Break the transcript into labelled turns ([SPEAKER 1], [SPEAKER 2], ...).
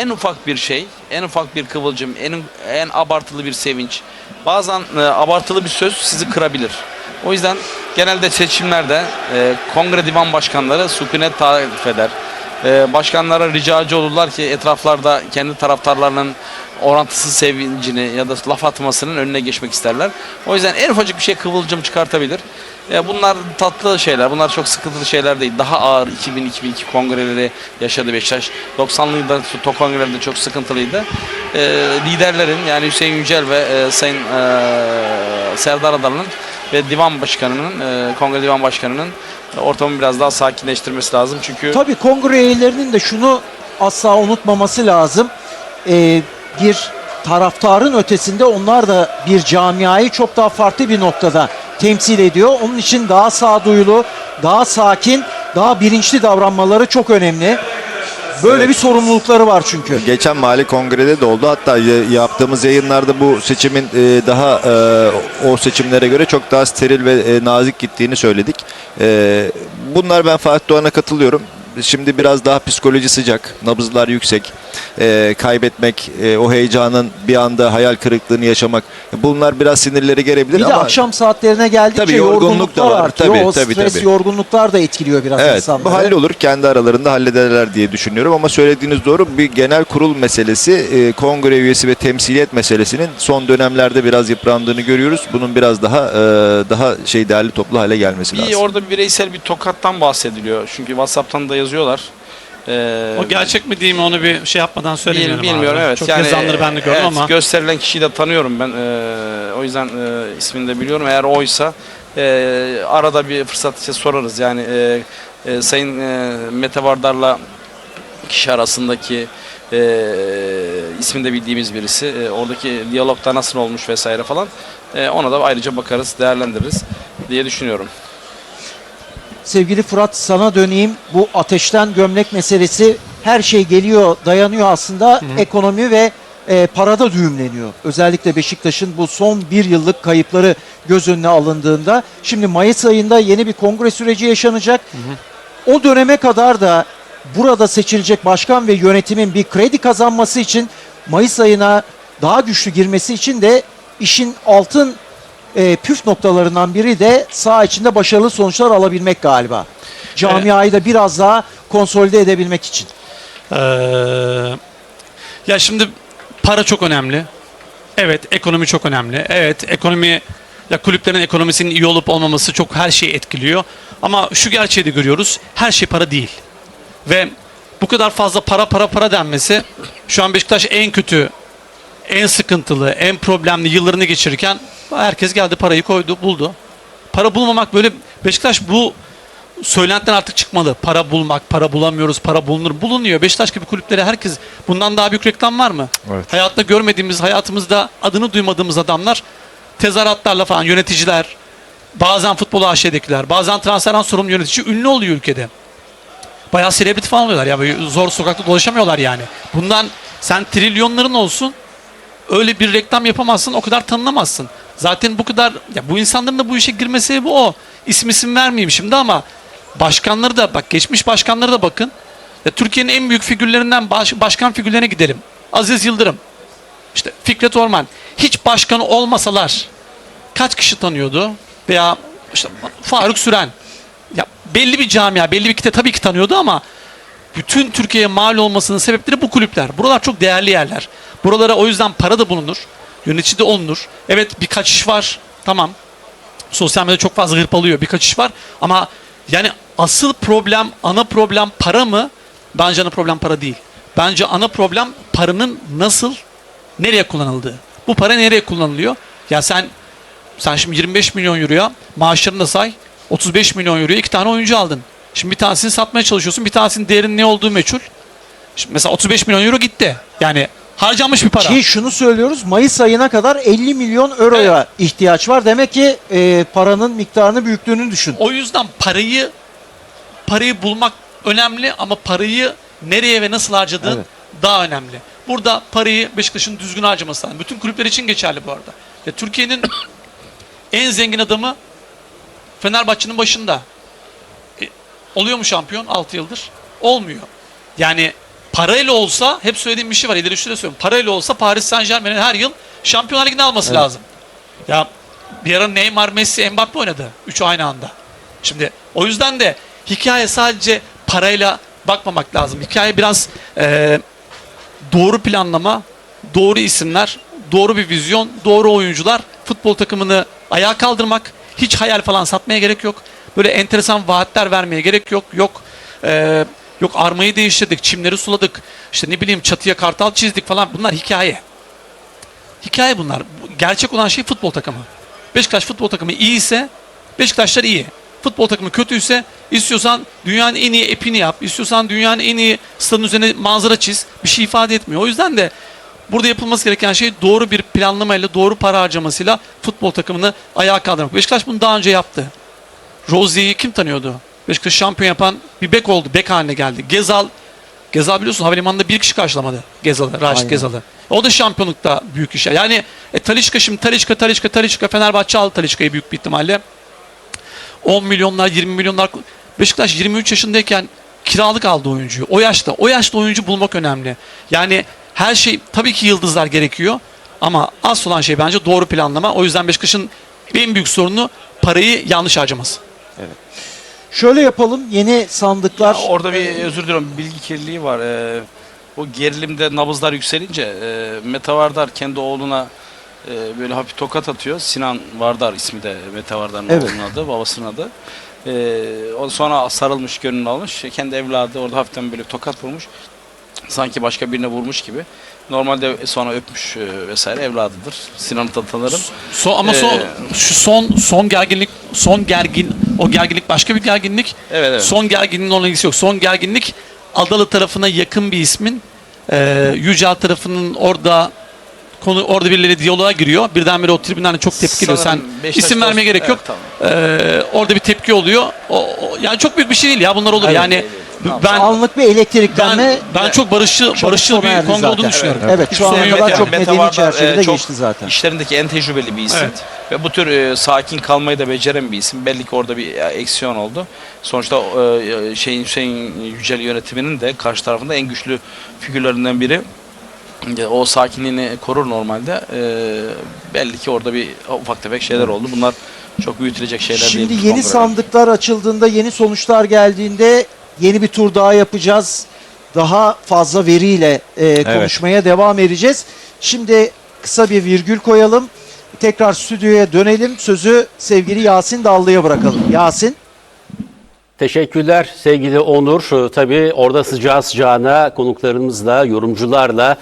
[SPEAKER 1] en ufak bir şey, en ufak bir kıvılcım, en en abartılı bir sevinç, bazen e, abartılı bir söz sizi kırabilir. O yüzden genelde seçimlerde e, kongre divan başkanları sükunet tarif eder. E, başkanlara ricacı olurlar ki etraflarda kendi taraftarlarının orantısız sevincini ya da laf atmasının önüne geçmek isterler. O yüzden en ufacık bir şey kıvılcım çıkartabilir. E, bunlar tatlı şeyler. Bunlar çok sıkıntılı şeyler değil. Daha ağır 2000-2002 kongreleri yaşadı Beşiktaş. 90'lı yılda TOK kongrelerinde çok sıkıntılıydı. E, liderlerin yani Hüseyin Yücel ve e, Sayın e, Serdar Adalı'nın ve divan başkanının, e, kongre divan başkanının ortamı biraz daha sakinleştirmesi lazım. Çünkü
[SPEAKER 2] Tabii kongre üyelerinin de şunu asla unutmaması lazım. Ee, bir taraftarın ötesinde onlar da bir camiayı çok daha farklı bir noktada temsil ediyor. Onun için daha sağduyulu, daha sakin, daha bilinçli davranmaları çok önemli. Böyle bir sorumlulukları var çünkü.
[SPEAKER 3] Geçen mali kongrede de oldu. Hatta yaptığımız yayınlarda bu seçimin e, daha e, o seçimlere göre çok daha steril ve e, nazik gittiğini söyledik. Bunlar ben Fatih Doğan'a katılıyorum. Şimdi biraz daha psikoloji sıcak, nabızlar yüksek, E, kaybetmek, e, o heyecanın bir anda hayal kırıklığını yaşamak. Bunlar biraz sinirleri gelebilir
[SPEAKER 2] Bir de
[SPEAKER 3] ama
[SPEAKER 2] akşam saatlerine geldikçe
[SPEAKER 3] Tabii yorgunluk
[SPEAKER 2] yorgunluklar
[SPEAKER 3] da var.
[SPEAKER 2] artıyor.
[SPEAKER 3] Tabii,
[SPEAKER 2] o
[SPEAKER 3] tabii,
[SPEAKER 2] stres,
[SPEAKER 3] tabii.
[SPEAKER 2] yorgunluklar da etkiliyor biraz
[SPEAKER 3] Evet
[SPEAKER 2] insanları.
[SPEAKER 3] bu hallolur. Kendi aralarında hallederler diye düşünüyorum. Ama söylediğiniz doğru bir genel kurul meselesi, e, kongre üyesi ve temsiliyet meselesinin son dönemlerde biraz yıprandığını görüyoruz. Bunun biraz daha e, daha şey değerli toplu hale gelmesi
[SPEAKER 1] bir
[SPEAKER 3] lazım.
[SPEAKER 1] orada bireysel bir tokattan bahsediliyor. Çünkü WhatsApp'tan da yazıyorlar. E,
[SPEAKER 4] O gerçek mi değil mi onu bir şey yapmadan söylemiyorum
[SPEAKER 1] bilmiyorum
[SPEAKER 4] abi.
[SPEAKER 1] evet.
[SPEAKER 4] Çok
[SPEAKER 1] yani,
[SPEAKER 4] yazanları ben de gördüm
[SPEAKER 1] evet,
[SPEAKER 4] ama
[SPEAKER 1] gösterilen kişiyi de tanıyorum ben. Ee, o yüzden e, ismini de biliyorum. Eğer oysa e, arada bir fırsat ise sorarız. Yani e, e, Sayın e, Mete Vardar'la kişi arasındaki e, ismini de bildiğimiz birisi. E, oradaki diyalogda nasıl olmuş vesaire falan. E, ona da ayrıca bakarız, değerlendiririz diye düşünüyorum.
[SPEAKER 2] Sevgili Fırat sana döneyim. Bu ateşten gömlek meselesi her şey geliyor, dayanıyor aslında ekonomi ve e, parada düğümleniyor. Özellikle Beşiktaş'ın bu son bir yıllık kayıpları göz önüne alındığında. Şimdi Mayıs ayında yeni bir kongre süreci yaşanacak. O döneme kadar da burada seçilecek başkan ve yönetimin bir kredi kazanması için Mayıs ayına daha güçlü girmesi için de işin altın e, püf noktalarından biri de saha içinde başarılı sonuçlar alabilmek galiba. Camiayı da biraz daha konsolide edebilmek için.
[SPEAKER 4] Ee, ya şimdi para çok önemli. Evet ekonomi çok önemli. Evet ekonomi ya kulüplerin ekonomisinin iyi olup olmaması çok her şeyi etkiliyor. Ama şu gerçeği de görüyoruz. Her şey para değil. Ve bu kadar fazla para para para denmesi şu an Beşiktaş en kötü, en sıkıntılı, en problemli yıllarını geçirirken herkes geldi parayı koydu, buldu. Para bulmamak böyle Beşiktaş bu söylentiden artık çıkmalı. Para bulmak, para bulamıyoruz, para bulunur. Bulunuyor. Beşiktaş gibi kulüplere herkes bundan daha büyük reklam var mı?
[SPEAKER 3] Evet.
[SPEAKER 4] Hayatta görmediğimiz, hayatımızda adını duymadığımız adamlar tezahüratlarla falan yöneticiler, bazen futbol AŞ'dekiler, bazen transferden sorumlu yönetici ünlü oluyor ülkede. Bayağı selebriti falan oluyorlar ya böyle zor sokakta dolaşamıyorlar yani. Bundan sen trilyonların olsun öyle bir reklam yapamazsın o kadar tanınamazsın. Zaten bu kadar ya bu insanların da bu işe girme sebebi o. İsim isim vermeyeyim şimdi ama başkanları da bak geçmiş başkanları da bakın. Ya Türkiye'nin en büyük figürlerinden baş- başkan figürlerine gidelim. Aziz Yıldırım. işte Fikret Orman. Hiç başkanı olmasalar kaç kişi tanıyordu? Veya işte Faruk Süren. Ya belli bir camia, belli bir kitle tabii ki tanıyordu ama bütün Türkiye'ye mal olmasının sebepleri bu kulüpler. Buralar çok değerli yerler. Buralara o yüzden para da bulunur. Yönetici de olunur. Evet birkaç iş var. Tamam. Sosyal medyada çok fazla hırpalıyor. Birkaç iş var. Ama yani asıl problem, ana problem para mı? Bence ana problem para değil. Bence ana problem paranın nasıl, nereye kullanıldığı. Bu para nereye kullanılıyor? Ya sen sen şimdi 25 milyon euroya maaşlarını da say. 35 milyon euroya iki tane oyuncu aldın. Şimdi bir tanesini satmaya çalışıyorsun. Bir tanesinin değerinin ne olduğu meçhul. Şimdi mesela 35 milyon euro gitti. Yani harcanmış bir para.
[SPEAKER 2] Ki şunu söylüyoruz Mayıs ayına kadar 50 milyon euroya ihtiyaç var. Demek ki e, paranın miktarını büyüklüğünü düşün.
[SPEAKER 4] O yüzden parayı parayı bulmak önemli ama parayı nereye ve nasıl harcadığın
[SPEAKER 2] Evet.
[SPEAKER 4] daha önemli. Burada parayı Beşiktaş'ın düzgün harcaması lazım. Bütün kulüpler için geçerli bu arada. Ya Türkiye'nin en zengin adamı Fenerbahçe'nin başında. E, oluyor mu şampiyon 6 yıldır? Olmuyor. Yani parayla olsa hep söylediğim bir şey var. İleri şöyle söylüyorum. Parayla olsa Paris Saint Germain'in her yıl Şampiyonlar Ligi'ni alması lazım. Ya bir ara Neymar, Messi, Mbappe oynadı. Üçü aynı anda. Şimdi o yüzden de hikaye sadece parayla bakmamak lazım. Hikaye biraz eee, doğru planlama, doğru isimler, doğru bir vizyon, doğru oyuncular, futbol takımını ayağa kaldırmak, hiç hayal falan satmaya gerek yok. Böyle enteresan vaatler vermeye gerek yok. Yok eee, yok armayı değiştirdik, çimleri suladık, işte ne bileyim çatıya kartal çizdik falan. Bunlar hikaye. Hikaye bunlar. Bu- Gerçek olan şey futbol takımı. Beşiktaş futbol takımı iyi ise Beşiktaşlar iyi. Futbol takımı kötüyse istiyorsan dünyanın en iyi epini yap. istiyorsan dünyanın en iyi stadın üzerine manzara çiz. Bir şey ifade etmiyor. O yüzden de burada yapılması gereken şey doğru bir planlamayla, doğru para harcamasıyla futbol takımını ayağa kaldırmak. Beşiktaş bunu daha önce yaptı. Rozier'i kim tanıyordu? Beşiktaş şampiyon yapan bir bek oldu. Bek haline geldi. Gezal Gezal biliyorsun havalimanında bir kişi karşılamadı Gezal'ı, Raşit. Gezal'ı. O da şampiyonlukta büyük iş. Yani e, Talişka şimdi Talişka, Talişka, Talişka Fenerbahçe aldı Talişka'yı büyük bir ihtimalle. 10 milyonlar, 20 milyonlar. Beşiktaş 23 yaşındayken kiralık aldı oyuncuyu. O yaşta, o yaşta oyuncu bulmak önemli. Yani her şey tabii ki yıldızlar gerekiyor ama asıl olan şey bence doğru planlama. O yüzden Beşiktaş'ın en büyük sorunu parayı yanlış harcaması.
[SPEAKER 2] Şöyle yapalım. Yeni sandıklar
[SPEAKER 1] Ya orada bir özür diliyorum bilgi kirliliği var. Ee, o gerilimde nabızlar yükselince e, Mete Vardar kendi oğluna e, böyle hafif tokat atıyor. Sinan Vardar ismi de Mete Vardar'ın
[SPEAKER 2] Evet.
[SPEAKER 1] oğlunun adı, babasının adı. Ee, o sonra sarılmış, gönlünü almış. Kendi evladı orada hafiften böyle tokat vurmuş. Sanki başka birine vurmuş gibi. Normalde sonra öpmüş e, vesaire evladıdır. Sinan'ı da tanırım.
[SPEAKER 4] Son, ama son,
[SPEAKER 1] Ee,
[SPEAKER 4] şu son son gerginlik son gergin o gerginlik başka bir gerginlik.
[SPEAKER 1] Evet, evet.
[SPEAKER 4] Son gerginliğin onunla ilgisi yok. Son gerginlik Adalı tarafına yakın bir ismin e, Yücel tarafının orada konu orada birileri diyaloğa giriyor. Birdenbire o tribünden de çok tepki geliyor. Sen
[SPEAKER 1] Sanırım Beşiktaş
[SPEAKER 4] isim vermeye gerek yok.
[SPEAKER 1] Evet, tamam.
[SPEAKER 4] E, orada bir tepki oluyor. O, o- yani çok büyük bir şey değil ya bunlar olur.
[SPEAKER 2] Evet.
[SPEAKER 4] yani
[SPEAKER 1] Tamam.
[SPEAKER 4] Ben
[SPEAKER 2] anlık bir elektriklenme
[SPEAKER 4] ben, ben çok barışçıl
[SPEAKER 2] çabuk
[SPEAKER 4] barışçıl
[SPEAKER 2] sona
[SPEAKER 4] bir
[SPEAKER 2] erdi
[SPEAKER 4] kongre
[SPEAKER 2] zaten.
[SPEAKER 4] olduğunu düşünüyorum.
[SPEAKER 2] Evet,
[SPEAKER 4] Hiç
[SPEAKER 2] şu ana
[SPEAKER 4] yok
[SPEAKER 2] kadar
[SPEAKER 4] yani.
[SPEAKER 2] çok medeni çerçevede
[SPEAKER 1] e, çok
[SPEAKER 2] geçti zaten.
[SPEAKER 1] İşlerindeki en tecrübeli bir isim.
[SPEAKER 4] Evet.
[SPEAKER 1] Ve bu tür e, sakin kalmayı da beceren bir isim. Belli ki orada bir e, eksiyon oldu. Sonuçta e, şeyin Hüseyin Yücel yönetiminin de karşı tarafında en güçlü figürlerinden biri. E, O sakinliğini korur normalde. E, belli ki orada bir ufak tefek şeyler oldu. Bunlar çok büyütülecek şeyler değil.
[SPEAKER 2] Şimdi
[SPEAKER 1] bu
[SPEAKER 2] yeni
[SPEAKER 1] kongrede.
[SPEAKER 2] sandıklar açıldığında, yeni sonuçlar geldiğinde yeni bir tur daha yapacağız. Daha fazla veriyle e, konuşmaya devam edeceğiz. Şimdi kısa bir virgül koyalım. Tekrar stüdyoya dönelim. Sözü sevgili Yasin Dallı'ya bırakalım. Yasin.
[SPEAKER 5] Teşekkürler sevgili Onur. Ee, Tabii orada sıcağı sıcağına konuklarımızla, yorumcularla